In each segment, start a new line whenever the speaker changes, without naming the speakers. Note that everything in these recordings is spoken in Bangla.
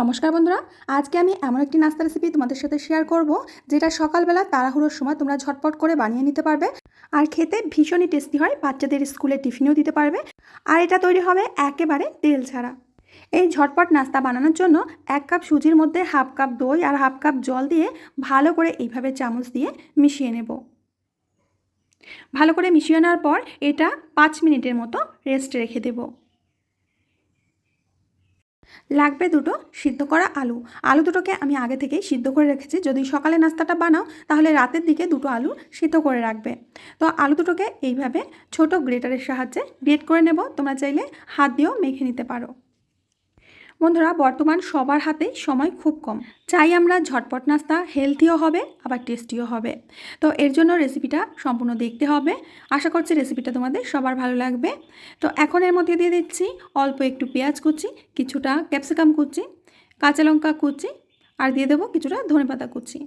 নমস্কার বন্ধুরা, আজকে আমি এমন একটি নাস্তা রেসিপি তোমাদের সাথে শেয়ার করব, যেটা সকালবেলা তাড়াহুড়োর সময় তোমরা ঝটপট করে বানিয়ে নিতে পারবে আর খেতে ভীষণই টেস্টি হয়, বাচ্চাদের স্কুলে টিফিনেও দিতে পারবে আর এটা তৈরি হবে একেবারে তেল ছাড়া। এই ঝটপট নাস্তা বানানোর জন্য এক কাপ সুজির মধ্যে হাফ কাপ দই আর হাফ কাপ জল দিয়ে ভালো করে এইভাবে চামচ দিয়ে মিশিয়ে নেব। ভালো করে মিশিয়ে নেওয়ার পর এটা পাঁচ মিনিটের মতো রেস্ট রেখে দেবো। লাগবে দুটো সিদ্ধ করা আলু। আলু দুটোকে আমি আগে থেকেই সিদ্ধ করে রেখেছি। যদি সকালে নাস্তাটা বানাও, তাহলে রাতের দিকে দুটো আলু সিদ্ধ করে রাখবে। তো আলু দুটোকে এইভাবে ছোট গ্রেটারের সাহায্যে গ্রেট করে নেব। তোমরা চাইলে হাত দিয়েও মেখে নিতে পারো। বন্ধুরা, বর্তমান সবার হাতেই সময় খুব কম। চাই আমরা ঝটপট নাস্তা হেলথিও হবে, আবার টেস্টিও হবে। তো এর জন্য রেসিপিটা সম্পূর্ণ দেখতে হবে। আশা করছি রেসিপিটা তোমাদের সবার ভালো লাগবে। তো এখন এর মধ্যে দিয়ে দিচ্ছি অল্প একটু পেঁয়াজ কুচি, কিছুটা ক্যাপসিকাম কুচি, কাঁচা লঙ্কা কুচি, আর দিয়ে দেবো কিছুটা ধনেপাতা কুচি।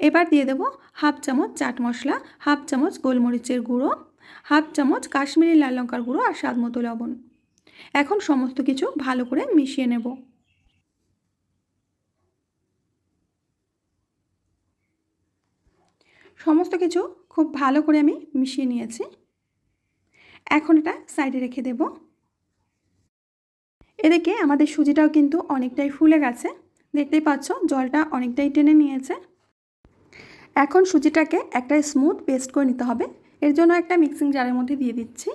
এবার দিয়ে দেবো হাফ চামচ চাট মশলা, হাফ চামচ গোলমরিচের গুঁড়ো, হাফ চামচ কাশ্মীরি লাল লঙ্কার গুঁড়ো আর স্বাদ মতো লবণ। এখন সমস্ত কিছু ভালো করে মিশিয়ে নেব। সমস্ত কিছু খুব ভালো করে আমি মিশিয়ে নিয়েছি। এখন এটা সাইডে রেখে দেব। এদিকে আমাদের সুজিটাও কিন্তু অনেকটাই ফুলে গেছে। দেখতেই পাচ্ছ, জলটা অনেকটাই টেনে নিয়েছে। এখন সুজিটাকে একটা স্মুথ পেস্ট করে নিতে হবে। এর জন্য একটা মিক্সিং জারের মধ্যে দিয়ে দিচ্ছি।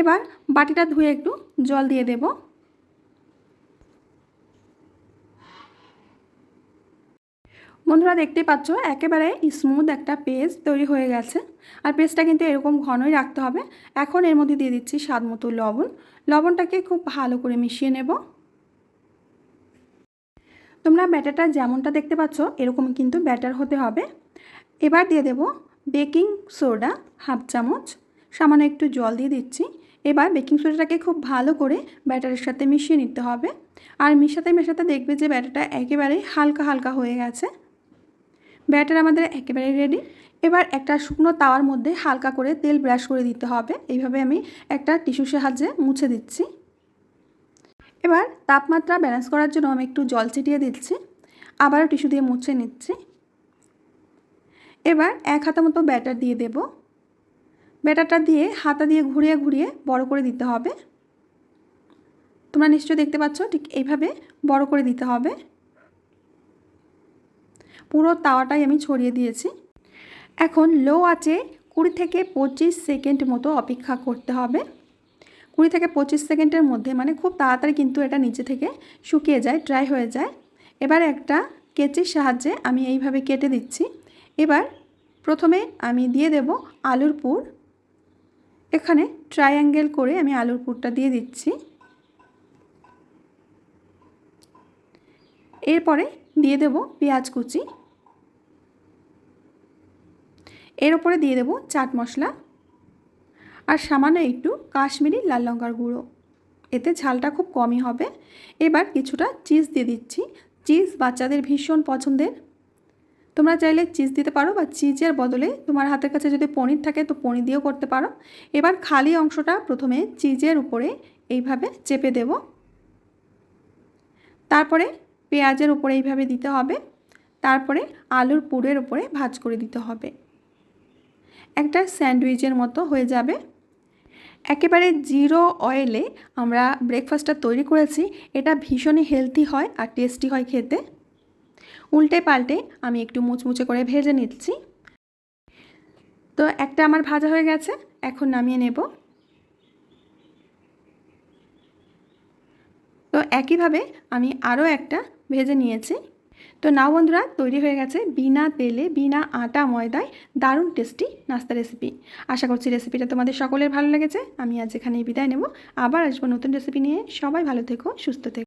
এবার বাটিটা ধুয়ে একটু জল দিয়ে দেব। বন্ধুরা দেখতে পাচ্ছ, একেবারে স্মুথ একটা পেস্ট তৈরি হয়ে গেছে। আর পেস্টটা কিন্তু এরকম ঘনই রাখতে হবে। এখন এর মধ্যে দিয়ে দিচ্ছি স্বাদ মতো লবণ। লবণটাকে খুব ভালো করে মিশিয়ে নেব। তোমরা ব্যাটারটা যেমনটা দেখতে পাচ্ছ, এরকম কিন্তু ব্যাটার হতে হবে। এবার দিয়ে দেব বেকিং সোডা হাফ চামচ। সামান্য একটু জল দিয়ে দিচ্ছি। এবার বেকিং সোডাটাকে খুব ভালো করে ব্যাটারের সাথে মিশিয়ে নিতে হবে। আর মিশাতে মেশাতে দেখবে যে ব্যাটারটা একেবারেই হালকা হালকা হয়ে গেছে। ব্যাটার আমাদের একেবারে রেডি এবার একটা শুকনো তাওয়ার মধ্যে হালকা করে তেল ব্রাশ করে দিতে হবে। এইভাবে আমি একটা টিস্যু সাহায্যে মুছে দিচ্ছি। এবার তাপমাত্রা ব্যালেন্স করার জন্য আমি একটু জল ছিটিয়ে দিচ্ছি। আবারও টিস্যু দিয়ে মুছে নিচ্ছি। এবার এক হাতা মতো ব্যাটার দিয়ে দেবো। ব্যাটারটা দিয়ে হাতা দিয়ে ঘুরিয়ে ঘুরিয়ে বড় করে দিতে হবে। তোমরা নিশ্চয়ই দেখতে পাচ্ছ ঠিক এইভাবে বড় করে দিতে হবে। পুরো তাওয়াটাই আমি ছড়িয়ে দিয়েছি। এখন লো আছে কুড়ি থেকে পঁচিশ সেকেন্ড মতো অপেক্ষা করতে হবে। কুড়ি থেকে পঁচিশ সেকেন্ডের মধ্যে মানে খুব তাড়াতাড়ি কিন্তু এটা নিচে থেকে শুকিয়ে যায়, ড্রাই হয়ে যায়। এবার একটা কেচির সাহায্যে আমি এইভাবে কেটে দিচ্ছি। এবার প্রথমে আমি দিয়ে দেব আলুর পুর। এখানে ট্রায়াঙ্গেল করে আমি আলুর পুরটা দিয়ে দিচ্ছি। এরপরে দিয়ে দেব পেঁয়াজ কুচি। এর ওপরে দিয়ে দেব চাট মশলা। আর সামান্য একটু কাশ্মীরি লাল লঙ্কার গুঁড়ো। এতে ঝালটা খুব কমই হবে। এবার কিছুটা চিজ দিয়ে দিচ্ছি। চিজ বাচ্চাদের ভীষণ পছন্দের। তোমরা চাইলে চিজ দিতে পারো বা চিজের বদলে তোমার হাতের কাছে যদি পনির থাকে তো পনির দিয়েও করতে পারো। এবার খালি অংশটা প্রথমে চিজের উপরে এইভাবে চেপে দেব। তারপরে পেঁয়াজের উপরে এইভাবে দিতে হবে। তারপরে আলুর পুরের উপরে ভাজ করে দিতে হবে। একটা স্যান্ডউইচের মতো হয়ে যাবে। একেবারে জিরো অয়েলে আমরা ব্রেকফাস্টটা তৈরি করেছি। এটা ভীষণই হেলদি হয় আর টেস্টি হয় খেতে। উল্টে পাল্টে আমি একটু মুচমুচে করে ভেজে নিচ্ছি। তো একটা আমার ভাজা হয়ে গেছে, এখন নামিয়ে নেব। তো একইভাবে আমি আরও একটা ভেজে নিয়েছি। তো নাও বন্ধুরা, তৈরি হয়ে গেছে বিনা তেলে, বিনা আটা ময়দায় দারুণ টেস্টি নাস্তা রেসিপি। আশা করছি রেসিপিটা তোমাদের সকলের ভালো লেগেছে। আমি আজ এখানেই বিদায় নেব। আবার আসব নতুন রেসিপি নিয়ে। সবাই ভালো থেকো, সুস্থ থেকো।